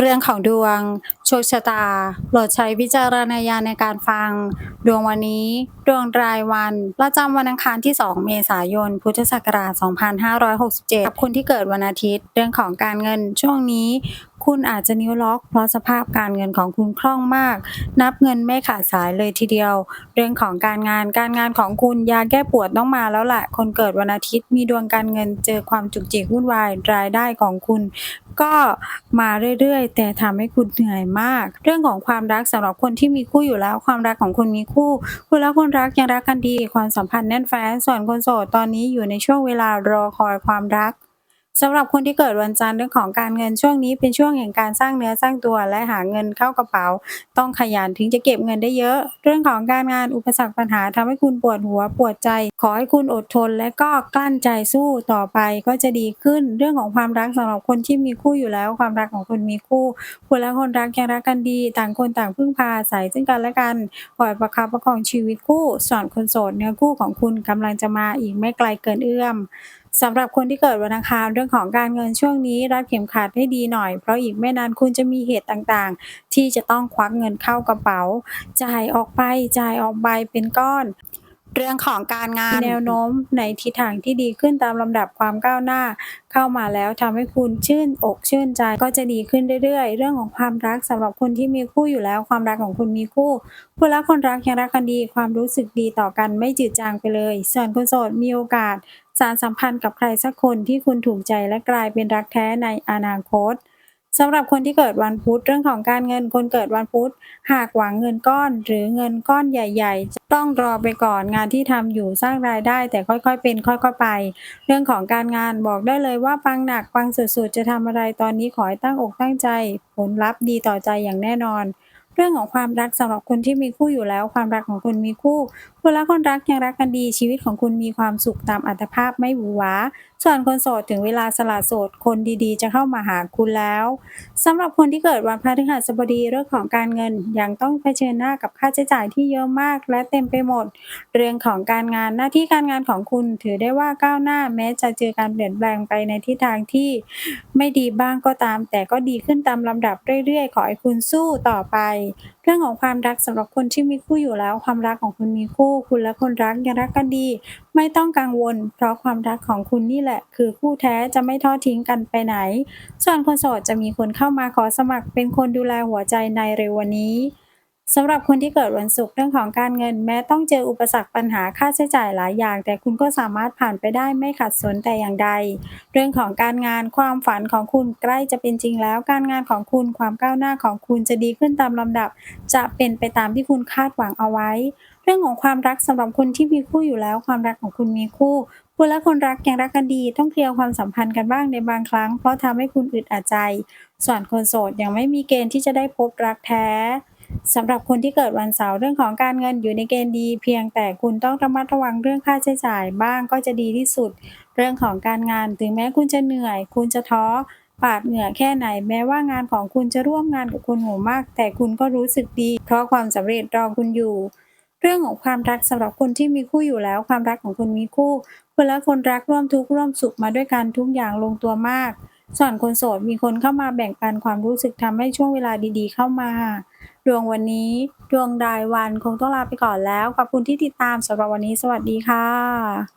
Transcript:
เรื่องของดวง โชคชะตา โปรดใช้วิจารณญาณในการฟัง ดวงวันนี้ ดวงรายวัน ประจำวันอังคารที่ 2 เมษายน พุทธศักราช 2567 กับคุณที่เกิดวันอาทิตย์ เรื่องของการเงินช่วงนี้ คุณอาจจะนิ้วล็อก เพราะสภาพการเงินของคุณคล่องมาก นับเงินไม่ขาดสายเลยทีเดียว เรื่องของการงานการงานของคุณยาแก้ปวดต้องมาแล้วแหละคนเกิดวันอาทิตย์มีดวงการเงินเจอความจุกจิกวุ่นวายรายได้ของคุณ ก็มาเรื่อยๆ แต่ทำให้คุณเหนื่อยมาก เรื่องของความรักสำหรับคนที่มีคู่อยู่แล้ว ความรักของคุณมีคู่ คุณและคนรักยังรักกันดี ความสัมพันธ์แน่นแฟ้นส่วนคนโสดตอนนี้อยู่ในช่วงเวลารอคอยความรัก สำหรับคนที่เกิดวันจันทร์เรื่องของการเงินช่วงนี้เป็นช่วงแห่งการสร้างเนื้อสร้างตัวและหาเงินเข้ากระเป๋า ต้องขยันถึงจะเก็บเงินได้เยอะ เรื่องของการงานอุปสรรคปัญหาทำให้คุณปวดหัวปวดใจ ขอให้คุณอดทนและก็กลั้นใจสู้ต่อไปก็จะดีขึ้น เรื่องของความรักสำหรับคนที่มีคู่อยู่แล้ว ความรักของคุณมีคู่คุณและคนรักยังรักกันดี ต่างคนต่างพึ่งพาอาศัยซึ่งกันและกันคอยประคับประคองชีวิตคู่ส่วนคนโสดเนื้อคู่ของคุณกำลังจะมาอีกไม่ไกลเกินเอื้อม สำหรับคนที่เกิดวันอังคารเรื่องของการเงินช่วงนี้รัดเข็มขัดให้ดีหน่อย เพราะอีกไม่นานคุณจะมีเหตุต่างๆ ที่จะต้องควักเงินเข้ากระเป๋า จ่ายออกไปจ่ายออกไปเป็นก้อน เรื่องของการงานแนวโน้มในทิศทางที่ดีขึ้นตามลำดับความก้าวหน้า เข้ามาแล้วทำให้คุณชื่นอกชื่นใจก็จะดีขึ้นเรื่อยๆ เรื่องของความรักสำหรับคนที่มีคู่อยู่แล้ว ความรักของคุณมีคู่คุณและคนรักยังรักกันดี ความรู้สึกดีต่อกันไม่จืดจางไปเลย ส่วนคนโสดมีโอกาสสารสัมพันธ์กับใครสักคนที่คุณถูกใจและกลายเป็นรักแท้ในอนาคต สำหรับคนที่เกิดวันพุธเรื่องของการเงินคนเกิดวันพุธหากหวังเงินก้อนหรือเงินก้อนใหญ่ๆจะต้องรอไปก่อนงานที่ทำอยู่สร้างรายได้ แต่ค่อยๆเป็นค่อยๆไป เรื่องของการงานบอกได้เลยว่าปังหนักปังสุดๆ จะทำอะไรตอนนี้ขอให้ตั้งอกตั้งใจ ผลลัพธ์ดีต่อใจอย่างแน่นอน เรื่องของความรักสำหรับคนที่มีคู่อยู่แล้ว ความรักของคุณมีคู่คุณและคนรักยังรักกันดีชีวิตของคุณมีความสุขตามอัตภาพไม่หวือหวาส่วนคนโสดถึงเวลาสละโสดคนดีๆ จะเข้ามาหาคุณแล้วสำหรับคนที่เกิดวันพฤหัสบดีเรื่องของการเงินยังต้องเผชิญหน้ากับค่าใช้จ่ายที่เยอะมากและเต็มไปหมด เรื่องของการงานหน้าที่การงานของคุณถือได้ว่าก้าวหน้าแม้จะเจอการเปลี่ยนแปลงไปในทิศทางที่ไม่ดีบ้างก็ตาม แต่ก็ดีขึ้นตามลำดับเรื่อยๆ ขอให้คุณสู้ต่อไปเรื่องของความรักสำหรับคนที่มีคู่อยู่แล้ว ความรักของคุณมีคู่ คุณและคนรักยังรักกันดี ไม่ต้องกังวล เพราะความรักของคุณนี่แหละ คือคู่แท้จะไม่ทอดทิ้งกันไปไหน ส่วนคนโสดจะมีคนเข้ามาขอสมัครเป็นคนดูแลหัวใจในเร็ววันนี้ สำหรับคนที่เกิดวันศุกร์เรื่องของการเงิน แม้ต้องเจออุปสรรคปัญหาค่าใช้จ่ายหลายอย่าง แต่คุณก็สามารถผ่านไปได้ไม่ขัดสนแต่อย่างใด เรื่องของการงานความฝันของคุณใกล้จะเป็นจริงแล้ว การงานของคุณความก้าวหน้าของคุณจะดีขึ้นตามลำดับ จะเป็นไปตามที่คุณคาดหวังเอาไว้ เรื่องของความรักสำหรับคนที่มีคู่อยู่แล้ว ความรักของคุณมีคู่ คุณและคนรักยังรักกันดี ต้องเคลียร์ความสัมพันธ์กันบ้างในบางครั้ง เพราะทำให้คุณอึดอัดใจ ส่วนคนโสดยังไม่มีเกณฑ์ที่จะได้พบรักแท้ สำหรับคนที่เกิดวันเสาร์เรื่องของการเงินอยู่ในเกณฑ์ดี เพียงแต่คุณต้องระมัดระวังเรื่องค่าใช้จ่ายบ้างก็จะดีที่สุด เรื่องของการงานถึงแม้คุณจะเหนื่อย คุณจะท้อปาดเหงื่อแค่ไหนแม้ว่างานของคุณจะร่วมงานกับคนหมู่มาก แต่คุณก็รู้สึกดี เพราะความสำเร็จรอคุณอยู่ เรื่องของความรักสำหรับคนที่มีคู่อยู่แล้ว ความรักของคุณมีคู่คุณและคนรักร่วมทุกข์ร่วมสุขมาด้วยกันทุกอย่างลงตัวมาก ส่วนคนโสดมีคนเข้ามาแบ่งปันความรู้สึกทำให้ช่วงเวลาดีๆ เข้ามา ดวงวันนี้ ดวงรายวันคงต้องลาไปก่อนแล้ว ขอบคุณที่ติดตามสำหรับวันนี้ สวัสดีค่ะ